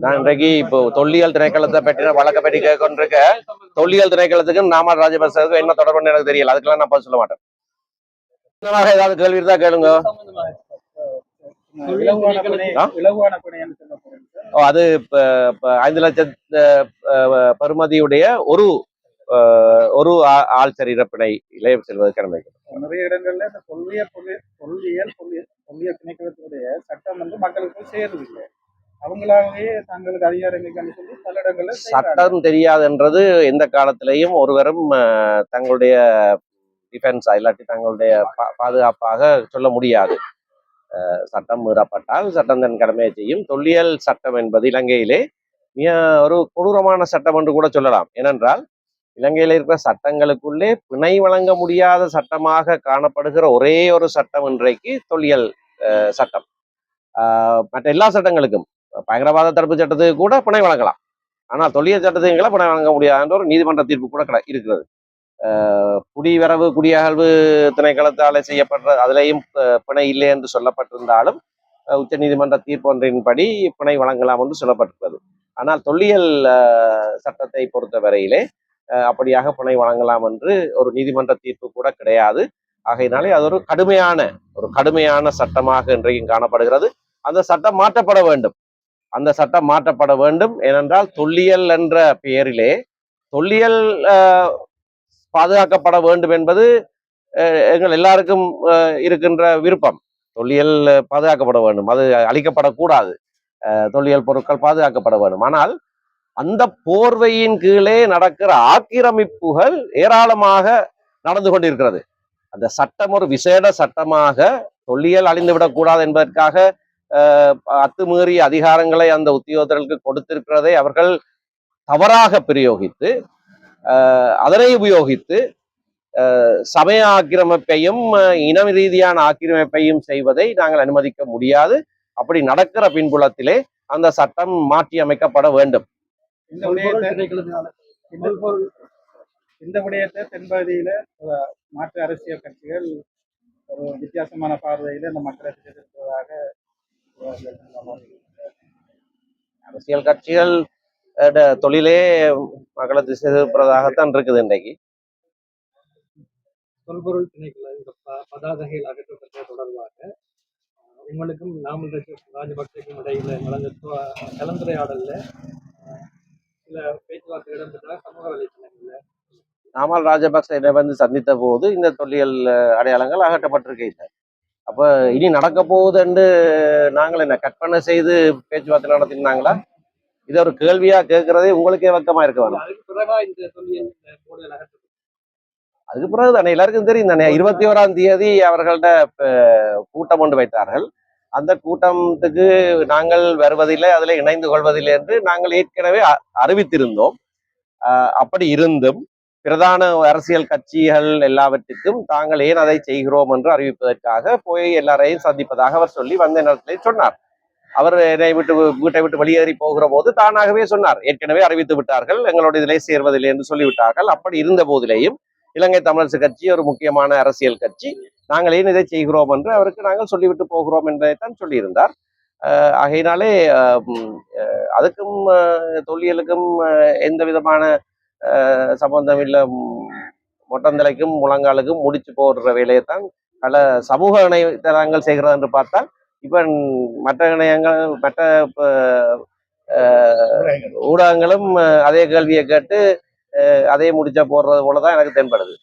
நான் இன்றைக்கு இப்போ தொல்லியல் திணைக்களத்தை பற்றின வழக்க பற்றி கேட்கொண்டிருக்க தொல்லியல் திணைக்களத்துக்கும் நாமல் ராஜபக்சவுக்கும் என்ன தொடர்புன்னு எனக்கு தெரியல. அதுக்கெல்லாம் நான் பதில் சொல்ல மாட்டேன். ஏதாவது கேள்வி இருந்தா கேளுங்க. பிணை அது ஐந்து லட்சத்து அஹ், பெறுமதியுடைய ஒரு ஒரு ஆ- ஆள் சரீரப்பிணை இளைய செல்வதற்கு அனுமதிக்கும் நிறைய இடங்கள்ல இந்த தொல்லியல் தொல்லியல் தொல்லியல் திணைக்களத்தினுடைய சட்டம் வந்து மக்களுக்கு சேருது சேருதில்லை. அவங்களாகவே தங்களுக்கு அதிகாரங்களுக்கு சொல்லி பல இடங்களில் சட்டம் தெரியாதுன்றது எந்த காலத்திலையும் ஒருவரும் தங்களுடைய டிஃபென்ஸ் இல்லாட்டி தங்களுடைய பா- பாதுகாப்பாக சொல்ல முடியாது. சட்டம் மீறப்பட்டால் சட்டம் தன் கடமையை செய்யும். தொல்லியல் சட்டம் என்பது இலங்கையிலே மிக ஒரு கொடூரமான சட்டம் என்று கூட சொல்லலாம். ஏனென்றால் இலங்கையில் இருக்கிற சட்டங்களுக்குள்ளே பிணை வழங்க முடியாத சட்டமாக காணப்படுகிற ஒரே ஒரு சட்டம் இன்றைக்கு தொல்லியல் சட்டம். மற்ற எல்லா சட்டங்களுக்கும். பயங்கரவாத தடுப்பு சட்டத்துக்கு கூட பிணை வழங்கலாம். ஆனால் தொல்லியல் சட்டத்துக்கு பிணை வழங்க முடியாதுன்ற ஒரு நீதிமன்ற தீர்ப்பு கூட கிட- இருக்கிறது. குடிவரவு குடியகழ்வு திணைக்களத்தாலே செய்யப்படுற அதுலேயும் பிணை இல்லை என்று சொல்லப்பட்டிருந்தாலும் உச்ச நீதிமன்ற தீர்ப்பு ஒன்றின்படி பிணை வழங்கலாம் என்று சொல்லப்பட்டிருக்கிறது. ஆனால் தொல்லியல் சட்டத்தை பொறுத்த வரையிலே அப்படியாக பிணை வழங்கலாம் என்று ஒரு நீதிமன்ற தீர்ப்பு கூட கிடையாது. ஆகையினாலே அது ஒரு கடுமையான ஒரு கடுமையான சட்டமாக இன்றைக்கும் காணப்படுகிறது. அந்த சட்டம் மாற்றப்பட வேண்டும். அந்த சட்டம் மாற்றப்பட வேண்டும். ஏனென்றால் தொல்லியல் என்ற பெயரிலே தொல்லியல் பாதுகாக்கப்பட வேண்டும் என்பது எங்கள் எல்லாருக்கும் இருக்கின்ற விருப்பம். தொல்லியல் பாதுகாக்கப்பட வேண்டும். அது அழிக்கப்படக்கூடாது தொல்லியல் பொருட்கள் பாதுகாக்கப்பட வேண்டும். ஆனால் அந்த போர்வையின் கீழே நடக்கிற ஆக்கிரமிப்புகள் ஏராளமாக நடந்து கொண்டிருக்கிறது. அந்த சட்டம் ஒரு விசேட சட்டமாக தொல்லியல் அழிந்துவிடக்கூடாது என்பதற்காக அத்துமீறிய அதிகாரங்களை அந்த உத்தியோகத்தர்களுக்கு கொடுத்திருக்கிறதை அவர்கள் தவறாக பிரயோகித்து அதனை உபயோகித்து சமய ஆக்கிரமிப்பையும் இனம் இன ரீதியான ஆக்கிரமிப்பையும் செய்வதை நாங்கள் அனுமதிக்க முடியாது. அப்படி நடக்கிற பின்புலத்திலே அந்த சட்டம் மாற்றி அமைக்கப்பட வேண்டும். இந்த விடயத்தை தென்பகுதியில மாற்று அரசியல் கட்சிகள் ஒரு வித்தியாசமான பார்வையில இந்த மக்களை எதிர்ப்பதாக அரசியல் கட்சிகள் தொழிலே மக்களை திசை திருப்புறதாகத்தான் இருக்குது இன்றைக்கு. தொல்பொருள் திணைக்கள இந்த ப- பதாதைகள் அகற்றப்பட்ட தொடர்பாக உங்களுக்கும் நாமல் ராஜ- ராஜபக்சேக்கும் இடையில நடந்த கலந்துரையாடல்ல சில பேச்சுவார்த்தை இடம்பெற்ற சமூக வலைத்தளங்கள்ல நாமல் ராஜபக்ச வந்து சந்தித்த போது இந்த தொல்லியல் அடையாளங்கள் அகற்றப்பட்டிருக்கீங்க அப்ப இனி நடக்க போகுது என்று நாங்கள் என்ன கற்பனை செய்து பேச்சுவார்த்தை நடத்தினாங்களா? இது ஒரு கேள்வியா கேட்கறதே உங்களுக்கே வெக்கமா இருக்க வேணும். அதுக்கு பிறகா தானே எல்லாருக்கும் தெரியும் தானே இருபத்தி ஓராம் தேதி அவர்கள்ட்ட கூட்டம் ஒன்று வைத்தார்கள். அந்த கூட்டத்துக்கு நாங்கள் வருவதில்லை அதில் இணைந்து கொள்வதில்லை என்று நாங்கள் ஏற்கனவே அறிவித்திருந்தோம். அப்படி இருந்தும் பிரதான அரசியல் கட்சிகள் எல்லாவற்றுக்கும் தாங்கள் ஏன் அதை செய்கிறோம் என்று அறிவிப்பதற்காக போய் எல்லாரையும் சந்திப்பதாக அவர் சொல்லி வந்த நேரத்திலே சொன்னார். அவர் என்னை விட்டு வீட்டை விட்டு வெளியேறி போகிற போது தானாகவே சொன்னார். ஏற்கனவே அறிவித்து விட்டார்கள் எங்களோட இதிலே சேர்வதில்லை என்று சொல்லிவிட்டார்கள் அப்படி இருந்த போதிலேயும் இலங்கை தமிழரசு கட்சி ஒரு முக்கியமான அரசியல் கட்சி. நாங்கள் ஏன் இதை செய்கிறோம் என்று அவருக்கு நாங்கள் சொல்லிவிட்டு போகிறோம் என்பதைத்தான் சொல்லியிருந்தார். ஆகையினாலே அதுக்கும் தொல்லியலுக்கும் எந்த விதமான அஹ் சம்பந்தம் இல்லை மொட்டந்தலைக்கும் முழங்காலுக்கும் முடிச்சு போடுற வேலையை தான் பல சமூக இணையதளங்கள் செய்கிறது என்று பார்த்தால் இப்போ மற்ற இணையங்கள் மற்ற ஊடகங்களும் அதே கேள்வியை கேட்டு அதே முடிச்சா போடுறது போலதான் எனக்கு தென்படுது.